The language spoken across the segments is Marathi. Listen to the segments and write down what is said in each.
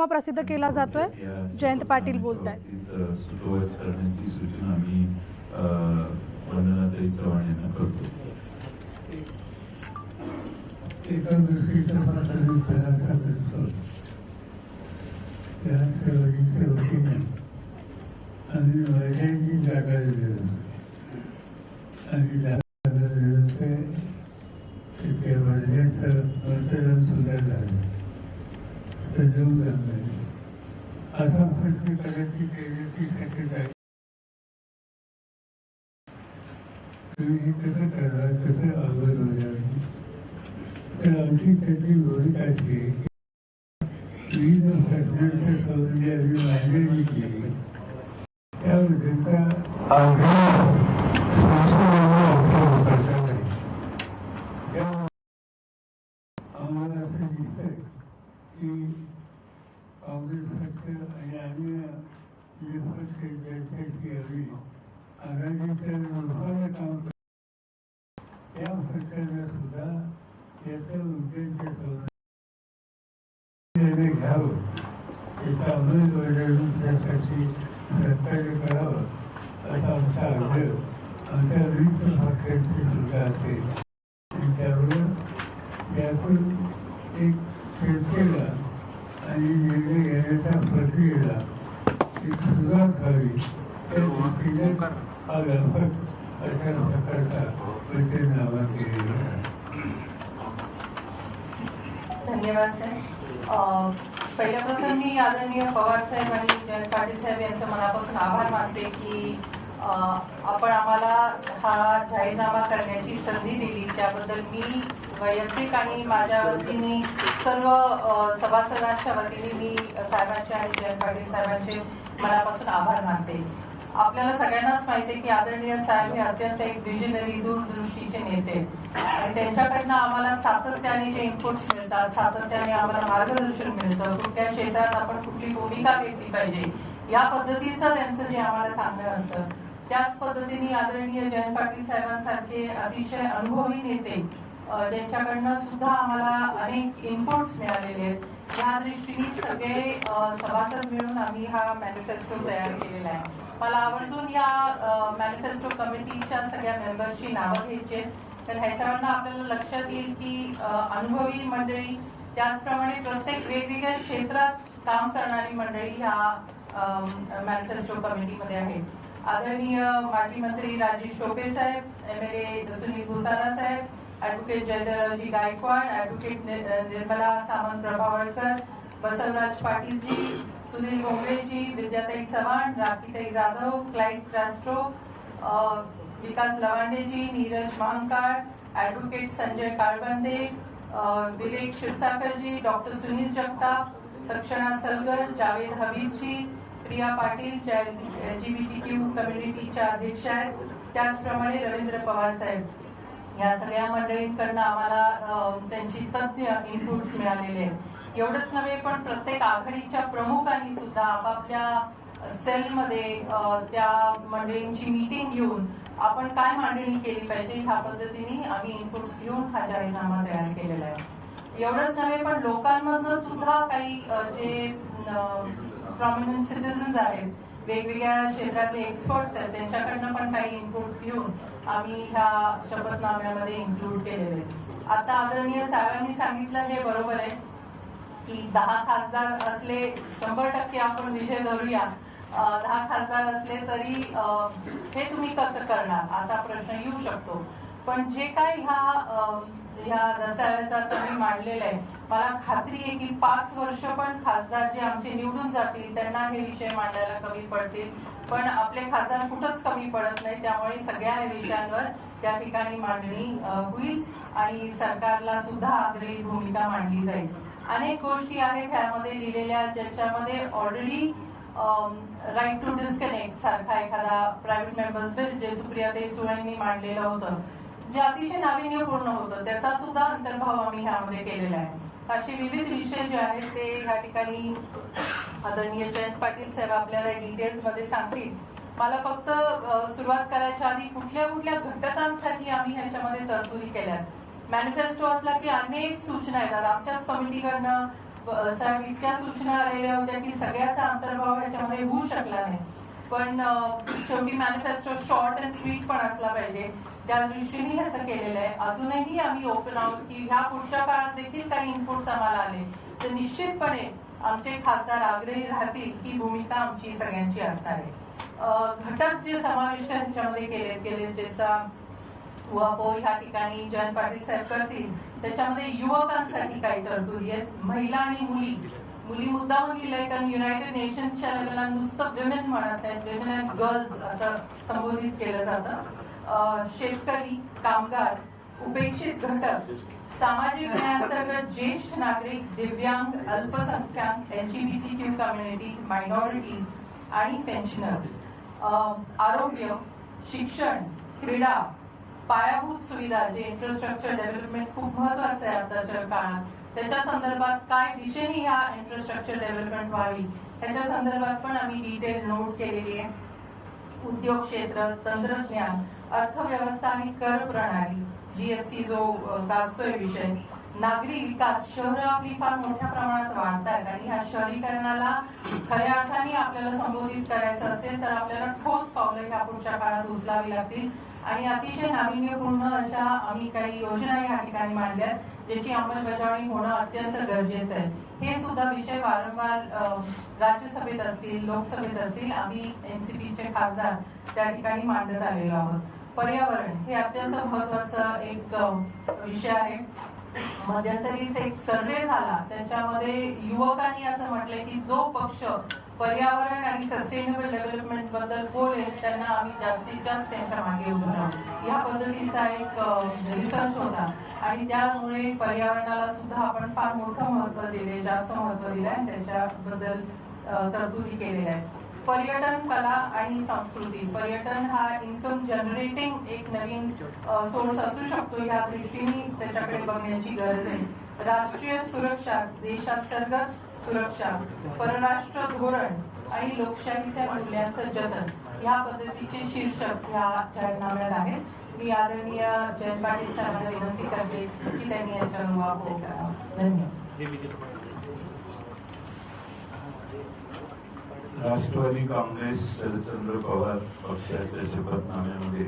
जाहीरनामा प्रसिद्ध केला जातोय. जयंत पाटील बोलत आहेत बाबतीत, आणि वैद्यांची जागा दिली असा प्रश्न करायची तेजस्वी शक्यता आहे तुम्ही हे कसं करणार कसं अवघड होणार तर आमची त्याची भूमिका अशी आहे की विविध प्रश्नांच्या सौंदर्य आम्ही मांडणी केली त्याबद्दलचा अवघड संशोधनाला आमच्या होताचा नाही त्यामुळे आम्हाला असं दिसतंय की काँग्रेस पक्ष आणि अन्य जे पक्ष ज्यांच्याशी आम्ही आघाडीचं नफानं काम करतो त्या पक्षाला सुद्धा याचं उद्देश घ्यावं याचा अंमलबजावणीसाठी सरकारने करावं असा आमचा आग्रह आमच्या विविध पक्षांची सुद्धा असेल आणि त्यामुळं त्यातून एक चर्चेला आणि निर्णय घेण्याच्या प्रक्रियेला एक सुरुवात व्हावी तर ऑक्सिजन हा व्यापक अशा प्रकारचा वचननामा केलेला आहे धन्यवाद सर अं, पहिल्या प्रथम मी आदरणीय पवार साहेब आणि जयंत पाटील साहेब यांचं मनापासून आभार मानते की आपण आम्हाला हा जाहीरनामा करण्याची संधी दिली. त्याबद्दल मी वैयक्तिक आणि माझ्या वतीने सर्व सभासदांच्या वतीने मी साहेबांचे आणि जयंत पाटील साहेबांचे मनापासून आभार मानते. आपल्याला सगळ्यांनाच माहिती आहे की आदरणीय साहेब हे अत्यंत एक विजनरी दूरदृष्टीचे नेते. आणि त्यांच्याकडनं आम्हाला सातत्याने जे इनपुट्स मिळतात सातत्याने आम्हाला मार्गदर्शन मिळतं कुठल्या क्षेत्रात आपण कुठली भूमिका घेतली पाहिजे या पद्धतीचं त्यांचं जे आम्हाला सांगणं असतं. त्याच पद्धतीने आदरणीय जयंत पाटील साहेबांसारखे अतिशय अनुभवी नेते ज्यांच्याकडनं सुद्धा आम्हाला अनेक इनपुट्स मिळालेले आहेत या दृष्टीने सगळे सभासद मिळून आम्ही हा मॅनिफेस्टो तयार केलेला आहे मला आवर्जून या मॅनिफेस्टो कमिटीच्या सगळ्या मेंबर्सची नावं घ्यायची आहेत. तर ह्याच्यावरनं आपल्याला लक्षात येईल की अनुभवी मंडळी त्याचप्रमाणे प्रत्येक वेगवेगळ्या क्षेत्रात काम करणारी मंडळी ह्या मॅनिफेस्टो कमिटीमध्ये आहेत आदरणीय माजी मंत्री राजेश टोपे साहेब M L A Sunil Bhusara Saheb advocate Jaidevraoji Gaikwad advocate Nirmala Samant Prabhavalkar Basavraj Patilji Sunil Bombeji Vidyatai Chavan Rakhitai Jadhav Clyde Crasto Vikas Lavandeji Neeraj Mahankal advocate Sanjay Kalbande Vivek Kshirsagarji doctor Sunil Jagtap Sakshana Salgar Javed Habibji Priya Patil ज्या एलजीबीटी क्यू कम्युनिटीच्या अध्यक्ष आहेत त्याचप्रमाणे रवींद्र पवार साहेब. या सगळ्या मंडळींकडनं आम्हाला त्यांची तज्ज्ञ इनपुट्स मिळालेले आहेत. एवढंच नव्हे पण प्रत्येक आघाडीच्या प्रमुखांनी सुद्धा आपापल्या सेलमध्ये त्या मंडळींची मीटिंग घेऊन आपण काय मांडणी केली पाहिजे ह्या पद्धतीने आम्ही इनपुट्स घेऊन हा जाहीरनामा तयार केलेला आहे. एवढंच नव्हे पण लोकांमधनं सुद्धा काही जे प्रॉमिनंट सिटीजन्स आहेत. वेगवेगळ्या क्षेत्रातले एक्सपर्ट्स आहेत. त्यांच्याकडनं पण काही इनपुट्स घेऊन आम्ही ह्या शपथनाम्यामध्ये इन्क्लूड केलेले आहेत. आता आदरणीय साहेबांनी सांगितलं हे बरोबर आहे की दहा खासदार असले शंभर टक्के आपण विजय धरूया. दहा खासदार असले तरी हे तुम्ही कसं करणार? असा प्रश्न येऊ शकतो. पण जे काय ह्या ह्या दस्तावेजात तुम्ही मांडलेलं आहे मला खात्री आहे की पाच वर्ष पण खासदार जे आमचे निवडून जातील त्यांना हे विषय मांडायला कमी पडतील. पण आपले खासदार कुठंच कमी पडत नाही त्यामुळे सगळ्या विषयांवर त्या ठिकाणी मांडणी होईल आणि सरकारला सुद्धा आग्रही भूमिका मांडली जाईल. अनेक गोष्टी आहेत ह्यामध्ये लिहिलेल्या ज्याच्यामध्ये ऑलरेडी राईट टू डिस्कनेक्ट सारखा एखादा प्रायव्हेट मेंबर्स बिल जे सुप्रियाताई सुळेंनी मांडलेलं होतं. जे अतिशय नाविन्यपूर्ण होतं त्याचा सुद्धा अंतर्भाव आम्ही ह्यामध्ये केलेला आहे. असे विविध विषय जे आहेत ते ह्या ठिकाणी आदरणीय जयंत पाटील साहेब आपल्याला डिटेल्समध्ये सांगतील. मला फक्त सुरुवात करायच्या आधी कुठल्या कुठल्या घटकांसाठी आम्ही ह्याच्यामध्ये तरतुदी केल्या? मॅनिफेस्टो असला की अनेक सूचना येतात. आमच्याच कमिटीकडनं इतक्या सूचना आलेल्या होत्या की सगळ्याचा अंतर्भाव ह्याच्यामध्ये होऊ शकला नाही. पण शेवटी मॅनिफेस्टो शॉर्ट अँड स्वीट पण असला पाहिजे. त्या दृष्टीने ह्याचं केलेलं आहे. अजूनही आम्ही ओपन आहोत की ह्या पुढच्या काळात देखील काही इनपुट्स आम्हाला आले. तर निश्चितपणे आमचे खासदार आग्रही राहतील ही भूमिका आमची सगळ्यांची असणार आहे. घटक जे समाविष्ट ह्याच्यामध्ये केले गेले ज्याचा वापो ह्या ठिकाणी जयंत पाटील साहेब करतील त्याच्यामध्ये युवकांसाठी काही तरतुदी आहेत. महिला आणि मुली. मुली मुद्दामून लिहिलंय कारण युनायटेड नेशन्सच्या लेवलला नुसतं विमेन म्हणत आहेत. विमेन अँड गर्ल्स असं संबोधित केलं जातं. शेतकरी कामगार उपेक्षित घटक सामाजिक न्यायांतर्गत ज्येष्ठ नागरिक दिव्यांग अल्पसंख्याक एलजीबीटी क्यू कम्युनिटी मायनॉरिटीज आणि पेन्शनर्स आरोग्य शिक्षण क्रीडा पायाभूत सुविधा जे इन्फ्रास्ट्रक्चर डेव्हलपमेंट खूप महत्वाचं आहे आताच्या काळात. त्याच्या संदर्भात काय दिशेने ह्या इन्फ्रास्ट्रक्चर डेव्हलपमेंट व्हावी त्याच्या संदर्भात पण आम्ही डिटेल नोट केलेली आहे. उद्योग क्षेत्र तंत्रज्ञान अर्थव्यवस्था आणि कर प्रणाली जीएसटी जो गाजतोय विषय. नागरी विकास शहरं आपली फार मोठ्या प्रमाणात वाढतात आणि ह्या शहरीकरणाला खऱ्या अर्थाने आपल्याला संबोधित करायचं असेल तर आपल्याला ठोस पावलं ह्या पुढच्या काळात उचलावी लागतील. आणि अतिशय नाविन्यपूर्ण अशा आम्ही काही योजना या ठिकाणी मांडल्यात. ज्याची अंमलबजावणी होणं अत्यंत गरजेचं आहे. हे सुद्धा विषय वारंवार राज्यसभेत असतील लोकसभेत असतील आम्ही एनसीपीचे खासदार त्या ठिकाणी मांडत आलेलो आहोत. पर्यावरण हे अत्यंत महत्वाचं एक विषय आहे. मध्यंतरीच एक सर्वे झाला. त्याच्यामध्ये युवकांनी असं म्हटलंय की जो पक्ष पर्यावरण आणि सस्टेनेबल डेव्हलपमेंटबद्दल बोलेल त्यांना आम्ही जास्तीत जास्त त्यांच्या मागे उभं राहू. या पद्धतीचा एक रिसर्च होता. आणि त्यामुळे पर्यावरणाला सुद्धा आपण फार मोठं महत्त्व दिले जास्त महत्त्व दिलं आणि त्याच्याबद्दल तरतुदी केलेल्या आहेत. पर्यटन कला आणि संस्कृती. पर्यटन हा इन्कम जनरेटिंग एक नवीन सोर्स असू शकतो. या दृष्टीने त्याच्याकडे बघण्याची गरज आहे. राष्ट्रीय सुरक्षा देशांतर्गत सुरक्षा परराष्ट्र धोरण आणि लोकशाहीच्या मूल्यांचं जतन ह्या पद्धतीचे शीर्षक ह्या जाहीरनाम्यात आहे मी आदरणीय जयंत पाटील साहेबांना विनंती करते की त्यांनी याच्या वापर करावा धन्यवाद. राष्ट्रवादी काँग्रेस शरदचंद्र पवार पक्षाच्या शपथनाम्यामध्ये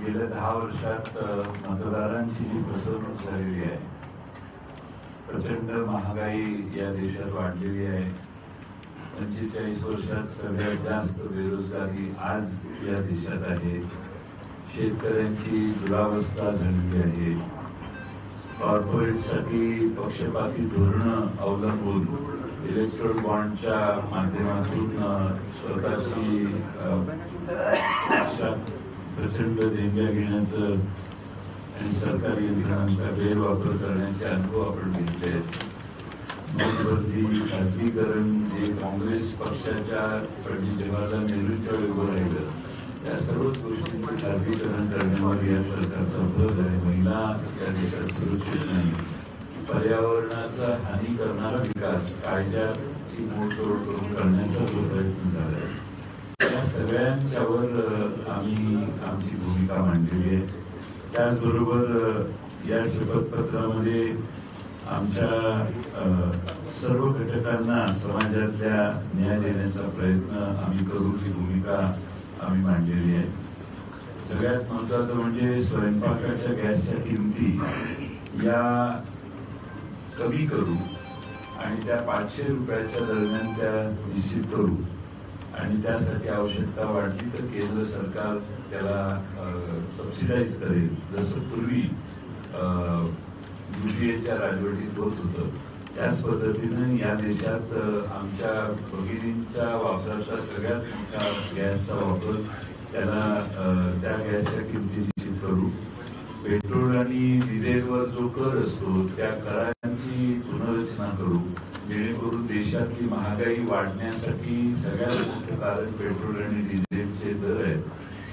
गेल्या दहा वर्षात मतदारांची जी फसवणूक झालेली आहे प्रचंड महागाई या देशात वाढलेली आहे. पंचेचाळीस वर्षात सगळ्यात जास्त बेरोजगारी आज या देशात आहे. शेतकऱ्यांची दुरावस्था झालेली आहे. कॉर्पोरेटसाठी पक्षपाती धोरणं अवलंबून इलेक्ट्रॉन बॉन्डच्या माध्यमातून स्वतःची प्रचंड देणग्या घेण्याचं आणि सरकारी यंत्रणांचा गैरवापर करण्याचे अनुभव आपण घेतले आहेत. नोटबंदी खासगीकरण जे काँग्रेस पक्षाच्या पंडित जवाहरलाल नेहरूच्या उभं राहिलं त्या सर्वच गोष्टींचं खासगीकरण करण्यावर या सरकारचा भर आहे. महिला या देशात सुरक्षित नाही. पर्यावरणाचा हानी करणारा विकास कायद्याची मोडतोड करून करण्याचा जो प्रयत्न झाला आहे या सगळ्यांच्यावर आम्ही आमची भूमिका मांडलेली आहे. त्याचबरोबर या शपथपत्रामध्ये आमच्या सर्व घटकांना समाजातल्या न्याय देण्याचा प्रयत्न आम्ही करू ही भूमिका आम्ही मांडलेली आहे. सगळ्यात महत्वाचं म्हणजे स्वयंपाकाच्या गॅसच्या किमती या कमी करू आणि त्या पाचशे रुपयाच्या दरम्यान त्या निश्चित करू. आणि त्यासाठी आवश्यकता वाढली तर केंद्र सरकार त्याला सबसिडाईज करेल. जसं पूर्वी युपीएच्या राजवटीत होत होतं त्याच पद्धतीनं या देशात आमच्या भगिनींच्या वापराचा सगळ्यात मोठा गॅसचा वापर त्याला त्या गॅसच्या किमती निश्चित करू. पेट्रोल आणि डिझेलवर जो कर असतो त्या करांची पुनर्रचना करू. जेणेकरून देशातली महागाई वाढण्यासाठी सगळ्यात मोठं कारण पेट्रोल आणि डिझेलचे दर आहेत.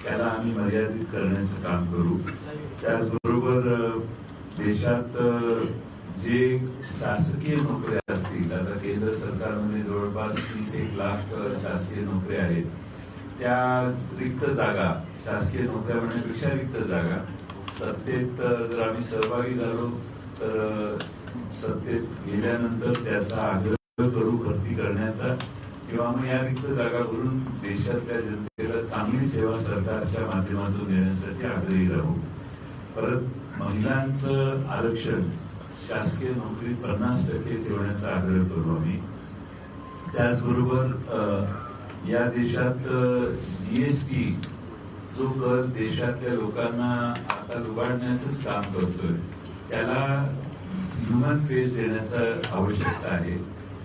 त्याला आम्ही मर्यादित करण्याचं काम करू. त्याचबरोबर देशात जे शासकीय नोकऱ्या असतील आता केंद्र सरकारमध्ये जवळपास तीस एक लाख शासकीय नोकऱ्या आहेत. त्या रिक्त जागा शासकीय नोकऱ्या म्हणण्यापेक्षा रिक्त जागा सत्तेत जर आम्ही सहभागी झालो तर सत्तेत गेल्यानंतर त्याचा आग्रह करू भरती करण्याचा. किंवा मग या रिक्त जागा भरून देशातल्या जनतेला चांगली सेवा सरकारच्या माध्यमातून देण्यासाठी आग्रही राहू. परत महिलांचं आरक्षण शासकीय नोकरीत पन्नास टक्के ठेवण्याचा आग्रह करू आम्ही. त्याचबरोबर या देशात जीएसटी जो कर देशातल्या लोकांना आता लुबाडण्याचंच काम करतोय त्याला ह्युमन फेस देण्याचा आवश्यकता आहे.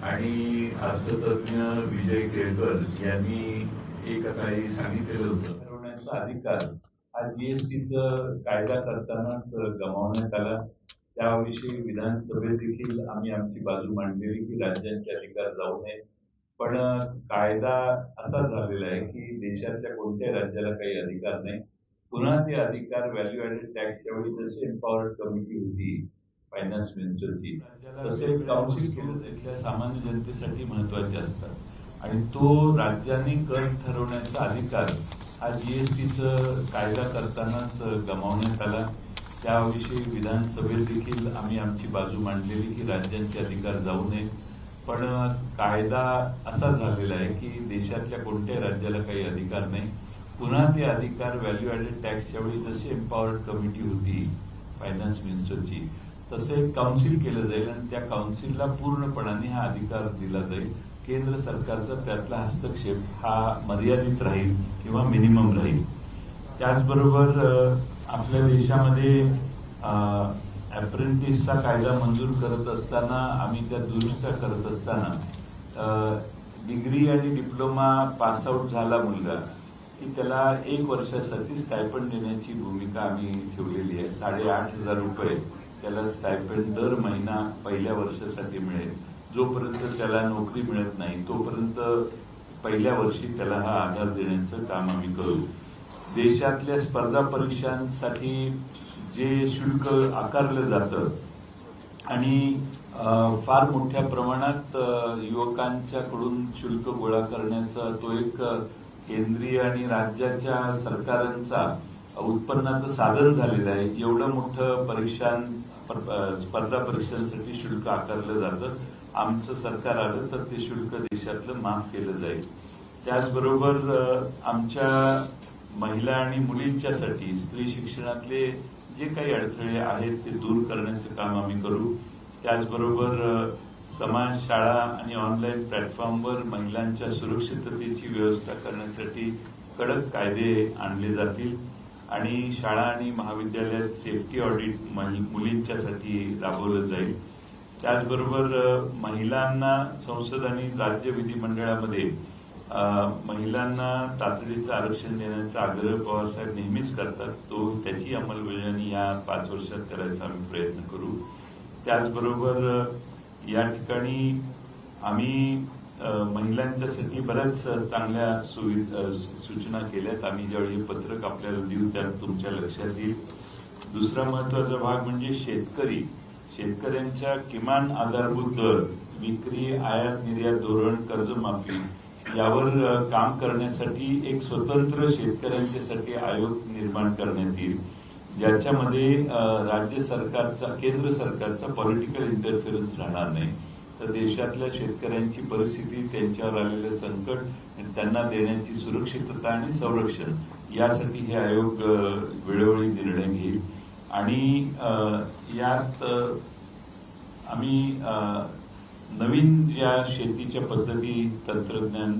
आणि अर्थतज्ञ विजय केळकर यांनी एका काही सांगितलेलं होतं. ठरवण्याचा अधिकार हा जीएसटीचा कायदा करतानाच गमावण्यात आला. त्याविषयी विधानसभेत देखील आम्ही आमची बाजू मांडलेली की राज्यांचे अधिकार जाऊ नये. पण कायदा असा झालेला आहे की देशातल्या कोणत्याही राज्याला काही अधिकार नाही. पुन्हा ते अधिकार व्हॅल्यू ऍडेड टॅक्सच्या वेळी जशी एम्पॉवर्ड कमिटी होती फायनान्स मिनिस्टरची तसे काउन्सिल सामान्य जनतेसाठी महत्त्वाचे असतात. आणि तो राज्याने कर ठरवण्याचा अधिकार हा जीएसटीचं कायदा करतानाच गमावण्यात आला. त्याविषयी विधानसभेत देखील आम्ही आमची बाजू मांडलेली की राज्यांचे अधिकार जाऊ नये. पण कायदा असा झालेला आहे की देशातल्या कोणत्याही राज्याला काही अधिकार नाही. पुन्हा ते अधिकार व्हॅल्यू ऍडेड टॅक्सच्या वेळी जशी एम्पॉवर्ड कमिटी होती फायनान्स मिनिस्टरची तसे काउन्सिल केलं जाईल आणि त्या काउन्सिलला पूर्णपणाने हा अधिकार दिला जाईल. केंद्र सरकारचा त्यातला हस्तक्षेप हा मर्यादित राहील किंवा मिनिमम राहील. त्याचबरोबर आपल्या देशामध्ये अप्रेंटिसचा कायदा मंजूर करत असताना आम्ही त्या दुरुस्त्या करत असताना डिग्री आणि डिप्लोमा पास आउट झाला मुलगा की त्याला एक वर्षासाठी स्टायपंड देण्याची भूमिका आम्ही ठेवलेली आहे. साडेआठ हजार रुपये त्याला स्टायपेंड दर महिना पहिल्या वर्षासाठी मिळेल. जोपर्यंत त्याला नोकरी मिळत नाही तोपर्यंत पहिल्या वर्षी त्याला हा आधार देण्याचं काम आम्ही करू. देशातल्या स्पर्धा परीक्षांसाठी जे शुल्क आकारलं जातं आणि फार मोठ्या प्रमाणात युवकांच्याकडून शुल्क गोळा करण्याचा तो एक केंद्रीय आणि राज्याच्या सरकारांचा उत्पन्नाचं साधन झालेलं आहे. एवढं मोठं परीक्षां स्पर्धा परीक्षांसाठी शुल्क आकारलं जातं. आमचं सरकार आलं तर ते शुल्क देशातलं माफ केलं जाईल. त्याचबरोबर आमच्या महिला आणि मुलींच्यासाठी स्त्री शिक्षणातले जे काही अडथळे आहेत ते दूर करण्याचं काम आम्ही करू. त्याचबरोबर समाज शाळा आणि ऑनलाईन प्लॅटफॉर्मवर महिलांच्या सुरक्षिततेची व्यवस्था करण्यासाठी कडक कायदे आणले जातील. आणि शाळा आणि महाविद्यालयात सेफ्टी ऑडिट मुलींच्यासाठी राबवलं जाईल. त्याचबरोबर महिलांना संसद आणि राज्य विधिमंडळामध्ये महिलांना तातडीचं आरक्षण देण्याचा आग्रह पवारसाहेब नेहमीच करतात. तो त्याची अंमलबजावणी या पाच वर्षात करायचा आम्ही प्रयत्न करू. त्याचबरोबर या ठिकाणी आम्ही महिलांच्यासाठी बऱ्याच चांगल्या सूचना केल्यात. आम्ही ज्यावेळी हे पत्रक आपल्याला देऊ त्यात तुमच्या लक्षात येईल. दुसरा महत्त्वाचा भाग म्हणजे शेतकरी. शेतकऱ्यांच्या किमान आधारभूत दर विक्री आयात निर्यात धोरण कर्जमाफी यावर काम करण्यासाठी एक स्वतंत्र शेतकऱ्यांच्यासाठी आयोग निर्माण करण्यात येईल. ज्याच्यामध्ये राज्य सरकारचा केंद्र सरकारचा पॉलिटिकल इंटरफिरन्स राहणार नाही. तर देशातल्या शेतकऱ्यांची परिस्थिती त्यांच्यावर आलेलं संकट त्यांना देण्याची सुरक्षितता आणि संरक्षण यासाठी हे आयोग वेळोवेळी निर्णय घेईल. आणि यात आम्ही नवीन ज्या शेतीच्या पद्धती तंत्रज्ञान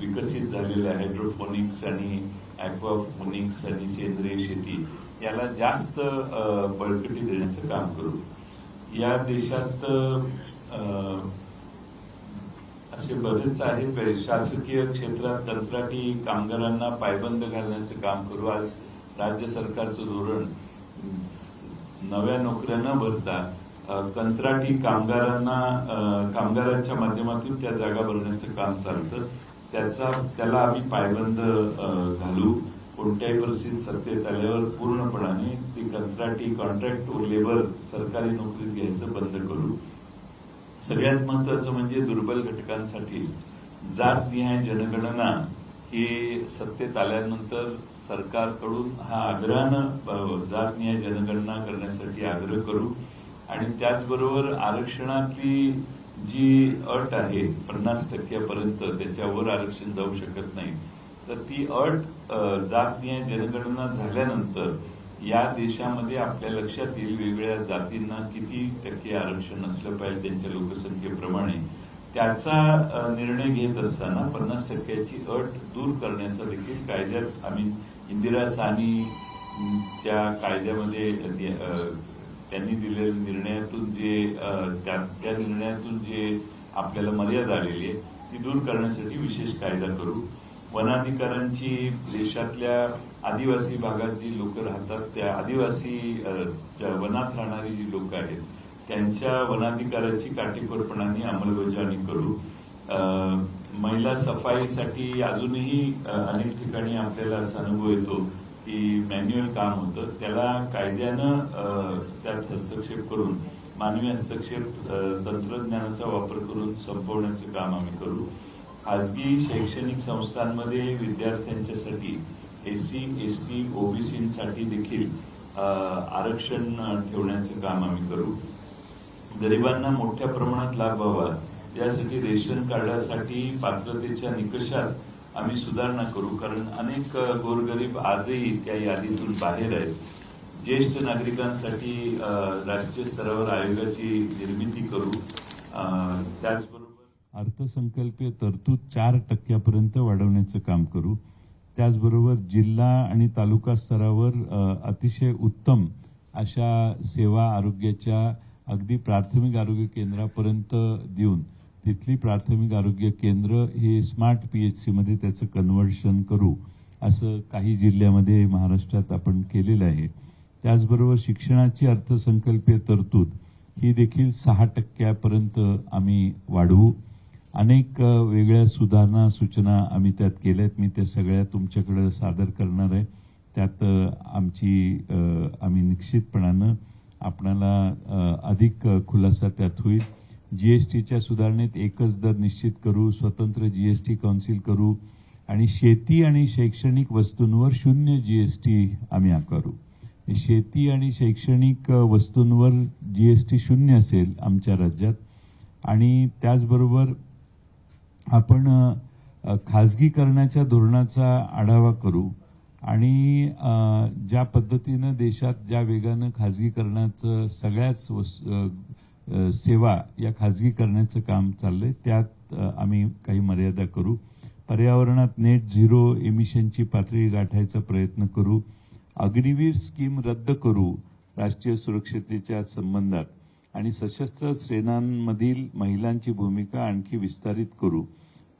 विकसित झालेले हायड्रोफोनिक्स आणि ऍक्वाफोनिक्स आणि सेंद्रिय शेती याला जास्त बळकटी देण्याचं काम करू. या देशात असे बरेच आहेत शासकीय क्षेत्रात कंत्राटी कामगारांना पायबंद घालण्याचं काम करू. आज राज्य सरकारचं धोरण नव्या नोकऱ्या न भरता कंत्राटी कामगारांना कामगारांच्या माध्यमातून त्या जागा भरण्याचं काम चालतं. त्याचा त्याला आम्ही पायबंद घालू. कोणत्याही परिस्थितीत सत्तेत आल्यावर पूर्णपणाने ती कंत्राटी कॉन्ट्रॅक्ट लेबर सरकारी नोकरीत घ्यायचं बंद करू. सगळ्यात महत्वाचं म्हणजे दुर्बल घटकांसाठी जातनिहाय जनगणना ही सत्तेत आल्यानंतर सरकारकडून हा आग्रहानं जात जातनिहाय जनगणना करण्यासाठी आग्रह करू. आणि त्याचबरोबर आरक्षणातली जी अट आहे पन्नास टक्क्यापर्यंत त्याच्यावर आरक्षण जाऊ शकत नाही. तर ती अट जात जातनीय जनगणना झाल्यानंतर या देशामध्ये आपल्या लक्षात येईल वेगवेगळ्या जातींना किती टक्के आरक्षण असलं पाहिजे त्यांच्या लोकसंख्येप्रमाणे. त्याचा निर्णय घेत असताना पन्नास टक्क्याची अट दूर करण्याचा देखील कायद्यात आम्ही इंदिरा सानीच्या च्या कायद्यामध्ये त्यांनी दिलेल्या निर्णयातून जे त्या त्या निर्णयातून जे आपल्याला मर्यादा आलेली आहे ती दूर करण्यासाठी विशेष कायदा करू. वनाधिकारांची देशातल्या आदिवासी भागात जी लोक राहतात त्या आदिवासी वनात राहणारी जी लोक आहेत त्यांच्या वनाधिकाराची काटेकोरपणाने अंमलबजावणी करू महिला सफाईसाठी अजूनही अनेक ठिकाणी आपल्याला असा अनुभव येतो की मॅन्युअल काम होतं. त्याला कायद्यानं त्यात हस्तक्षेप करून मानवी हस्तक्षेप तंत्रज्ञानाचा वापर करून संपवण्याचं काम आम्ही करू. खाजगी शैक्षणिक संस्थांमध्ये विद्यार्थ्यांच्यासाठी एससी एसटी ओबीसीसाठी देखील आरक्षण ठेवण्याचं काम आम्ही करू. गरिबांना मोठ्या प्रमाणात लाभ व्हावा. यासाठी रेशन कार्डासाठी पात्रतेच्या निकषात आम्ही सुधारणा करू कारण अनेक गोरगरीब आजही त्या यादीतून बाहेर आहेत. ज्येष्ठ नागरिकांसाठी राष्ट्रीय स्तरावर आयोगाची निर्मिती करू. त्याचबरोबर अर्थसंकल्पीय तरतूद चार टक्क्यापर्यंत वाढवण्याचं काम करू. त्याचबरोबर जिल्हा आणि तालुका स्तरावर अतिशय उत्तम अशा सेवा आरोग्याच्या अगदी प्राथमिक आरोग्य केंद्रापर्यंत देऊन तिथली प्राथमिक आरोग्य केंद्र हे स्मार्ट पीएचसी मध्ये त्याचं कन्व्हर्शन करू असं काही जिल्ह्यामध्ये महाराष्ट्रात आपण केलेलं आहे. त्याचबरोबर शिक्षणाची अर्थसंकल्पीय तरतूद ही देखील सहा टक्क्यापर्यंत आम्ही वाढवू. अनेक वेगळ्या सुधारणा सूचना आम्ही त्यात केल्या आहेत मी त्या सगळ्या तुमच्याकडे सादर करणार आहे. त्यात आमची आम्ही निश्चितपणानं आपणाला अधिक खुलासा त्यात होईल. जीएसटीच्या सुधारणेत एकच दर निश्चित करू स्वतंत्र जीएसटी काउन्सिल करू आणि शेती आणि शैक्षणिक वस्तूंवर शून्य जीएसटी आम्ही आकारू. शेती आणि शैक्षणिक वस्तूंवर जीएसटी शून्य असेल आमच्या राज्यात आणि त्याचबरोबर आपण खाजगीकरणाच्या धोरणाचा आढावा करू आणि ज्या पद्धतीनं देशात ज्या वेगानं खाजगीकरणाचं सगळ्याच सेवा या खाजगीकरणाचं काम चाललंय त्यात आम्ही काही मर्यादा करू. पर्यावरणात नेट झिरो एमिशनची पातळी गाठायचा प्रयत्न करू. अग्निवीर स्कीम रद्द करू. राष्ट्रीय सुरक्षतेच्या संबंधात. आणि सशस्त्र सेनांमधील महिलांची भूमिका आणखी विस्तारित करू.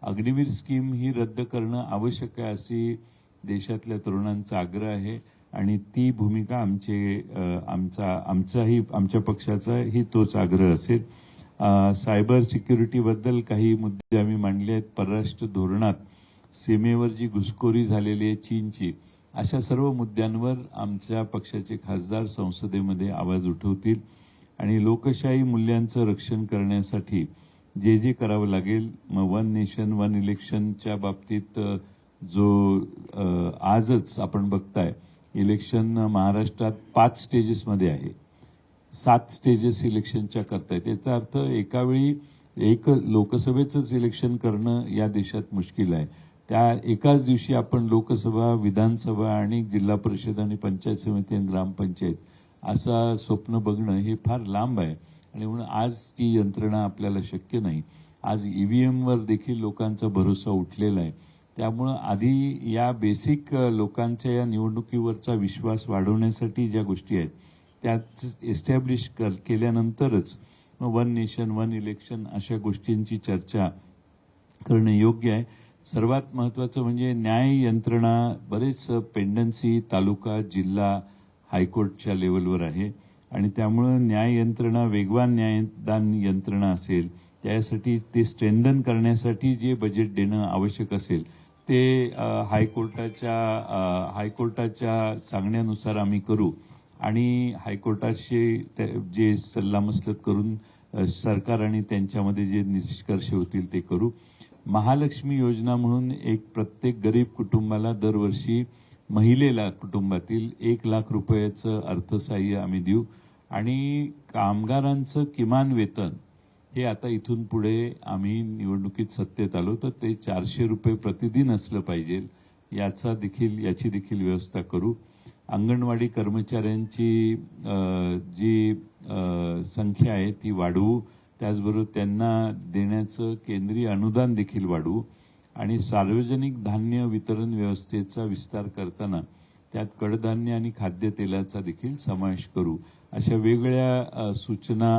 अग्निवीर स्कीम ही रद्द करणं आवश्यक आहे अशी देशातल्या तरुणांचा आग्रह आहे आणि ती भूमिका आमचे आमचा आमचाही आमच्या पक्षाचा ही तोच आग्रह असेल. सायबर सिक्युरिटीबद्दल काही मुद्दे आम्ही मांडले आहेत. परराष्ट्र धोरणात सीमेवर जी घुसखोरी झालेली आहे चीनची अशा सर्व मुद्द्यांवर आमच्या पक्षाचे खासदार संसदेमध्ये आवाज उठवतील. आणि लोकशाही मूल्यांचं रक्षण करण्यासाठी जे जे करावं लागेल मग वन नेशन वन इलेक्शनच्या बाबतीत जो आजच आपण बघताय इलेक्शन महाराष्ट्रात पाच स्टेजेसमध्ये आहे. सात स्टेजेस इलेक्शनच्या करतायत याचा अर्थ एकावेळी एक लोकसभेचंच इलेक्शन करणं या देशात मुश्किल आहे. त्या एकाच दिवशी आपण लोकसभा विधानसभा आणि जिल्हा परिषद आणि पंचायत समिती आणि ग्रामपंचायत असं स्वप्न बघणं हे फार लांब आहे. आणि म्हणून आज ती यंत्रणा आपल्याला शक्य नाही. आज ईव्हीएमवर देखील लोकांचा भरोसा उठलेला आहे. त्यामुळं आधी या बेसिक लोकांच्या या निवडणुकीवरचा विश्वास वाढवण्यासाठी ज्या गोष्टी आहेत त्यात एस्टॅब्लिश कर केल्यानंतरच वन नेशन वन इलेक्शन अशा गोष्टींची चर्चा करणं योग्य आहे. सर्वात महत्वाचं म्हणजे न्याय यंत्रणा बरेच पेंडन्सी तालुका जिल्हा हायकोर्टच्या लेवलवर आहे. आणि त्यामुळं न्याय यंत्रणा वेगवान न्यायदान यंत्रणा असेल त्यासाठी ते स्ट्रेंथन करण्यासाठी जे बजेट देणं आवश्यक असेल ते हायकोर्टाच्या हायकोर्टाच्या सांगण्यानुसार आम्ही करू. आणि हायकोर्टाशी ते- जे सल्लामसलत करून सरकार आणि त्यांच्यामध्ये जे निष्कर्ष होतील ते करू. महालक्ष्मी योजना म्हणून एक प्रत्येक गरीब कुटुंबाला दरवर्षी महिलेला कुटुंबातील एक लाख रुपयाचं अर्थसाह्य आम्ही देऊ. आणि कामगारांचं किमान वेतन हे आता इथून पुढे आम्ही निवडणुकीत सत्तेत आलो तर ते चारशे रुपये प्रतिदिन असलं पाहिजे. याचा देखील याची देखील व्यवस्था करू. अंगणवाडी कर्मचाऱ्यांची जी संख्या आहे ती वाढवू. त्याचबरोबर त्यांना देण्याचं केंद्रीय अनुदान देखील वाढवू. आणि सार्वजनिक धान्य वितरण व्यवस्थेचा विस्तार करताना त्यात कडधान्य आणि खाद्यतेलाचा देखील समावेश करू. अशा वेगळ्या सूचना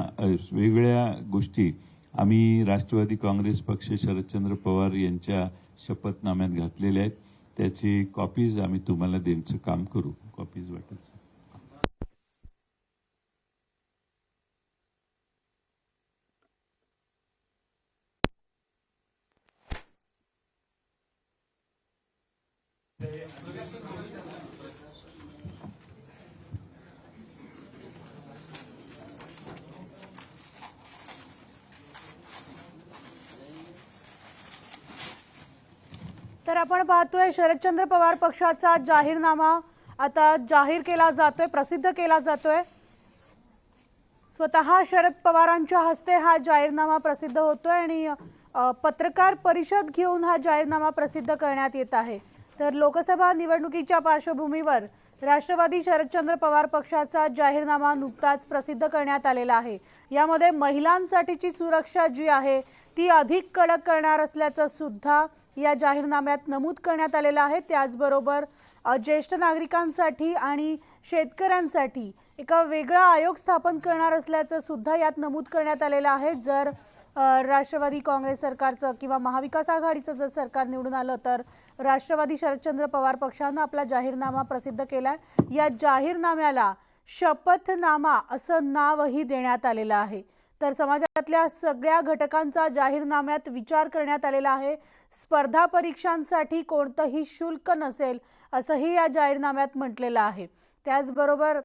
वेगळ्या गोष्टी आम्ही राष्ट्रवादी काँग्रेस पक्ष शरदचंद्र पवार यांच्या शपथनाम्यात घातलेल्या आहेत. त्याची कॉपीज आम्ही तुम्हाला देण्याचं काम करू. कॉपीज वाटायचं. तर आपण पाहतोय शरदचंद्र पवार पक्षाचा जाहीरनामा आता जाहीर केला जातोय प्रसिद्ध केला जातोय. स्वतः शरद पवारांच्या हस्ते हा जाहीरनामा प्रसिद्ध होतोय आणि पत्रकार परिषद घेऊन हा जाहीरनामा प्रसिद्ध करण्यात येत आहे. तर लोकसभा निवडणुकीच्या पार्श्वभूमीवर राष्ट्रवादी शरदचंद्र पवार पक्षाचा जाहीरनामा नुकताच प्रसिद्ध करण्यात आलेला आहे. यामध्ये महिलांसाठीची सुरक्षा जी आहे ती अधिक कडक करणार असल्याचं सुद्धा या जाहीरनाम्यात नमूद करण्यात आलेलं आहे. त्याचबरोबर ज्येष्ठ नागरिकांसाठी आणि शेतकऱ्यांसाठी एका वेगळा आयोग स्थापन करणार असल्याचं सुद्धा यात नमूद करण्यात आलेलं आहे. जर राष्ट्रवादी काँग्रेस सरकारचं किंवा महाविकास आघाडीचं जर सरकार निवडून आलं तर राष्ट्रवादी शरदचंद्र पवार पक्षानं आपला जाहीरनामा प्रसिद्ध केलाय. या जाहीरनाम्याला शपथनामा असं नावही देण्यात आलेलं आहे. तर समाजातल्या सगळ्या घटकांचा जाहीरनाम्यात विचार करण्यात आलेला आहे. स्पर्धा परीक्षांसाठी कोणतंही शुल्क नसेल असंही या जाहीरनाम्यात म्हटलेलं आहे. त्याचबरोबर